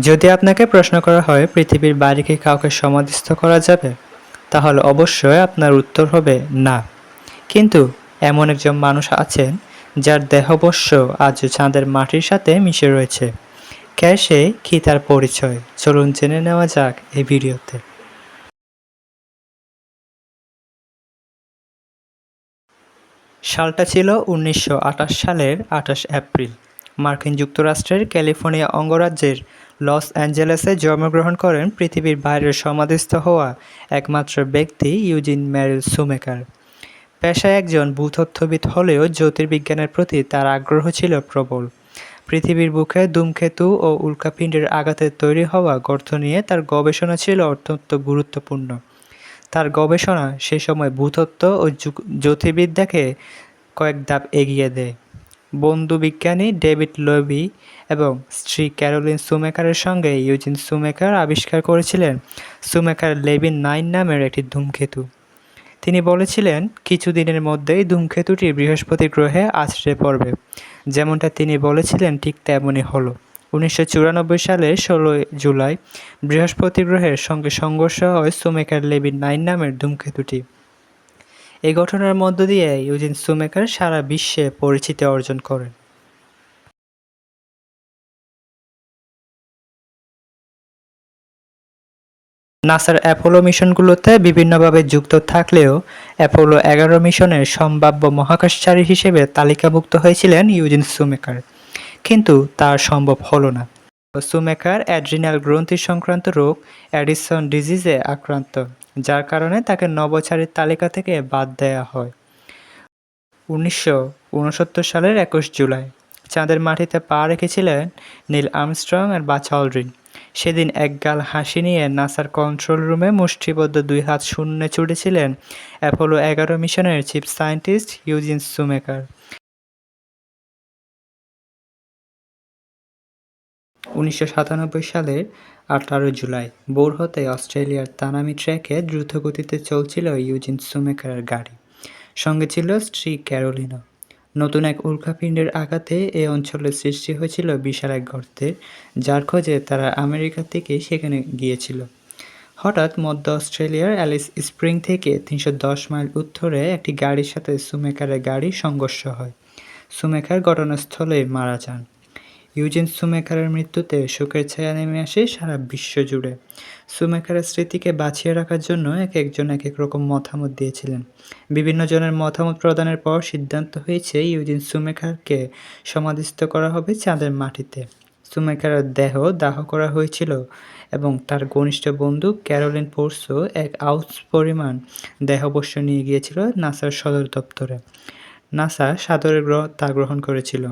যদি আপনাকে প্রশ্ন করা হয়, পৃথিবীর বাইরে কি কাউকে সমাধিস্থ করা যাবে? তাহলে অবশ্যই আপনার উত্তর হবে না। কিন্তু এমন একজন মানুষ আছেন, যার দেহবশ্য আজ চাঁদের মাটির সাথে মিশে রয়েছে। কে সে, কি তার পরিচয়? চলুন জেনে নেওয়া যাক এই ভিডিওতে। সালটা ছিল উনিশশো আঠাশ সালের আঠাশ এপ্রিল। মার্কিন যুক্তরাষ্ট্রের ক্যালিফোর্নিয়া অঙ্গরাজ্যের লস অ্যাঞ্জেলেসে জন্মগ্রহণ করেন পৃথিবীর বাইরের সমাধিস্থ হওয়া একমাত্র ব্যক্তি ইউজিন ম্যারিল সুমেকার পেশায় একজন ভূতত্ত্ববিদ হলেও জ্যোতির্বিজ্ঞানের প্রতি তার আগ্রহ ছিল প্রবল। পৃথিবীর বুকে ধূমকেতু ও উল্কাপিণ্ডের আঘাতে তৈরি হওয়া গর্ত নিয়ে তার গবেষণা ছিল অত্যন্ত গুরুত্বপূর্ণ। তার গবেষণা সে সময় ভূতত্ত্ব ও জ্যোতির্বিদ্যাকে কয়েক ধাপ এগিয়ে দেয়। বন্ধু বিজ্ঞানী ডেভিড লোবি এবং স্ত্রী ক্যারোলিন সুমেকারের সঙ্গে ইউজিন সুমেকার আবিষ্কার করেছিলেন সুমেকার লেবিন নাইন নামের একটি ধূমকেতু। তিনি বলেছিলেন, কিছুদিনের মধ্যেই ধূমকেতুটি বৃহস্পতি গ্রহে আছড়ে পড়বে। যেমনটা তিনি বলেছিলেন, ঠিক তেমনই হলো। উনিশশো সালের ষোলোই জুলাই বৃহস্পতি গ্রহের সঙ্গে সংঘর্ষ হয় সুমেকার লেবিন নাইন নামের ধূমকেতুটি। এই ঘটনার মধ্য দিয়ে ইউজিন সুমেকার সারা বিশ্বে পরিচিতি অর্জন করেন। নাসার অ্যাপোলো মিশনগুলোতে বিভিন্নভাবে যুক্ত থাকলেও অ্যাপোলো এগারো মিশনের সম্ভাব্য মহাকাশচারী হিসেবে তালিকাভুক্ত হয়েছিলেন ইউজিন সুমেকার। কিন্তু তা সম্ভব হলো না। সুমেকার অ্যাড্রিনাল গ্রন্থি সংক্রান্ত রোগ অ্যাডিসন ডিজিজে আক্রান্ত। যার কারণে তাকে নবচারীর তালিকা থেকে বাদ দেওয়া হয়। উনিশশো উনসত্তর সালের একুশ জুলাই, চাঁদের মাটিতে পা রেখেছিলেন নীল আর্মস্ট্রং আর বাচ অলড্রিন সেদিন একগাল হাসি নিয়ে নাসার কন্ট্রোল রুমে মুষ্টিবদ্ধ দুই হাত শূন্যে ছুটেছিলেন অ্যাপোলো এগারো মিশনের চিফ সায়েন্টিস্ট ইউজিন সুমেকার। উনিশশো সাতানব্বই সালের আঠারো জুলাই। বোর হতে অস্ট্রেলিয়ার তানামি ট্র্যাকে দ্রুতগতিতে চলছিল ইউজিন সুমেকারের গাড়ি। সঙ্গে ছিল স্ত্রী ক্যারোলিনো। নতুন এক উল্কাপিণ্ডের আঘাতে এই অঞ্চলে সৃষ্টি হয়েছিল বিশাল এক গর্তের, যার খোঁজে তারা আমেরিকা থেকে সেখানে গিয়েছিল। হঠাৎ মধ্য অস্ট্রেলিয়ার অ্যালিস স্প্রিং থেকে তিনশো দশ মাইল উত্তরে একটি গাড়ির সাথে সুমেকারের গাড়ি সংঘর্ষ হয়। সুমেকার ঘটনাস্থলে মারা যান। ইউজিন সুমেকারের মৃত্যুতে শোকের ছায়া নেমে আসে সারা বিশ্ব জুড়ে। সুমেকারের স্মৃতিকে বাঁচিয়ে রাখার জন্য এক একজন এক এক রকম মতামত দিয়েছিলেন। বিভিন্ন জনের মতামত প্রদানের পর সিদ্ধান্ত হয়েছে ইউজিন সুমেকারকে সমাধিস্থ করা হবে চাঁদের মাটিতে। সুমেকারের দেহ দাহ করা হয়েছিল এবং তার ঘনিষ্ঠ বন্ধু ক্যারোলিন পোর্সো এক আউন্স পরিমাণ দেহবশ্য নিয়ে গিয়েছিল নাসার সদর দপ্তরে। নাসা সাদরে গ্রহ তা গ্রহণ করেছিল।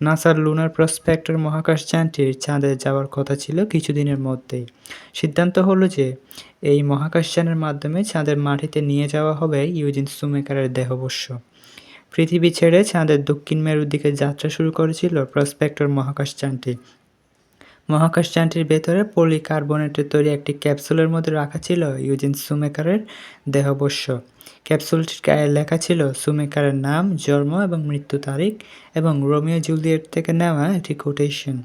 নাসার লুনার প্রসপেক্টর মহাকাশযানটির চাঁদে যাওয়ার কথা ছিল কিছুদিনের মধ্যেই। সিদ্ধান্ত হলো যে, এই মহাকাশযানের মাধ্যমে চাঁদের মাটিতে নিয়ে যাওয়া হবে ইউজিন সুমেকারের দেহবশ্য পৃথিবী ছেড়ে চাঁদের দক্ষিণ মেরুর দিকে যাত্রা শুরু করেছিল প্রসপেক্টর মহাকাশযানটি মহাকাশযানটির ভেতরে পলিকার্বনেটের তৈরি একটি ক্যাপসুলের মধ্যে রাখা ছিল ইউজিন সুমেকারের দেহবশ্য ক্যাপসুলটির গায়ে লেখা ছিল সুমেকারের নাম, জন্ম এবং মৃত্যু তারিখ এবং রোমিও জুলিয়েট থেকে নেওয়া একটি কোটেশন